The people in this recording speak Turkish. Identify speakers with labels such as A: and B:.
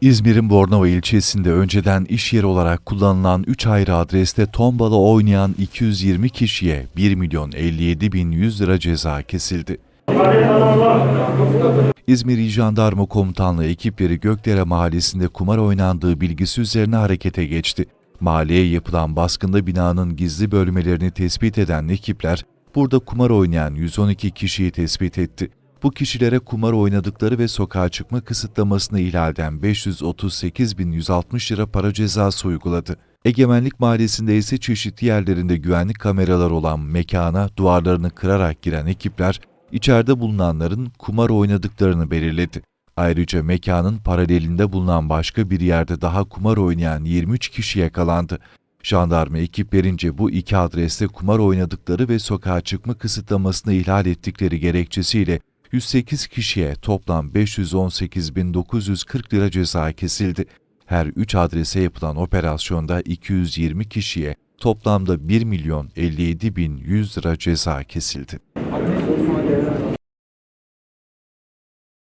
A: İzmir'in Bornova ilçesinde önceden iş yeri olarak kullanılan 3 ayrı adreste tombala oynayan 220 kişiye 1 milyon 57 bin 100 lira ceza kesildi. İzmir İl Jandarma Komutanlığı ekipleri Gökdere Mahallesi'nde kumar oynandığı bilgisi üzerine harekete geçti. Mahalleye yapılan baskında binanın gizli bölmelerini tespit eden ekipler, burada kumar oynayan 112 kişiyi tespit etti. Bu kişilere kumar oynadıkları ve sokağa çıkma kısıtlamasını ihlalden 538.160 lira para cezası uyguladı. Egemenlik Mahallesi'nde ise çeşitli yerlerinde güvenlik kameralar olan mekana duvarlarını kırarak giren ekipler, içeride bulunanların kumar oynadıklarını belirledi. Ayrıca mekanın paralelinde bulunan başka bir yerde daha kumar oynayan 23 kişi yakalandı. Jandarma ekiplerince bu iki adreste kumar oynadıkları ve sokağa çıkma kısıtlamasını ihlal ettikleri gerekçesiyle 108 kişiye toplam 518.940 lira ceza kesildi. Her 3 adrese yapılan operasyonda 220 kişiye toplamda 1 milyon 57 bin 100 lira ceza kesildi.